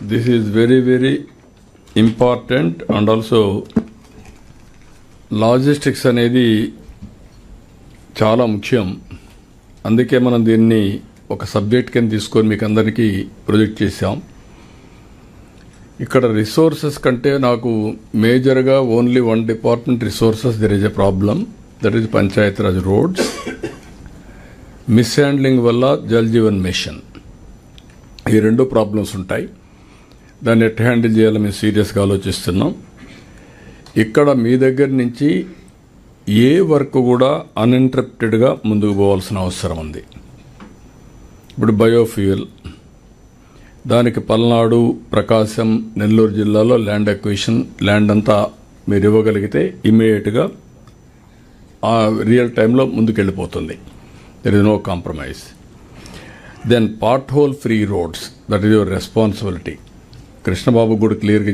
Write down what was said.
This is very very important and also logistics అనేది చాలా ముఖ్యం. అందుకే మనం దీన్ని ఒక సబ్జెక్ట్ కింద తీసుకొని మీకు అందరికీ ప్రొజెక్ట్ చేశాం. ఇక్కడ రిసోర్సెస్ కంటే నాకు మేజర్గా only one department resources there is a problem that is panchayat raj roads. Mishandling వల్ల జల్ జీవన్ మిషన్. ఈ రెండు ప్రాబ్లమ్స్ ఉంటాయి. దాన్ని ఎట్ హ్యాండిల్ చేయాలో మేము సీరియస్గా ఆలోచిస్తున్నాం. ఇక్కడ మీ దగ్గర నుంచి ఏ వర్క్ కూడా అన్ఇంటరప్టెడ్గా ముందుకు పోవాల్సిన అవసరం ఉంది. ఇప్పుడు బయోఫ్యూయల్. దానికి పల్నాడు ప్రకాశం నెల్లూరు జిల్లాలో ల్యాండ్ అక్విజిషన్ ల్యాండ్ అంతా మీరు ఇవ్వగలిగితే ఇమీడియట్గా ఆ రియల్ టైంలో ముందుకెళ్ళిపోతుంది. There is no compromise then pothole free roads that is your responsibility Krishnababu కూడా క్లియర్గా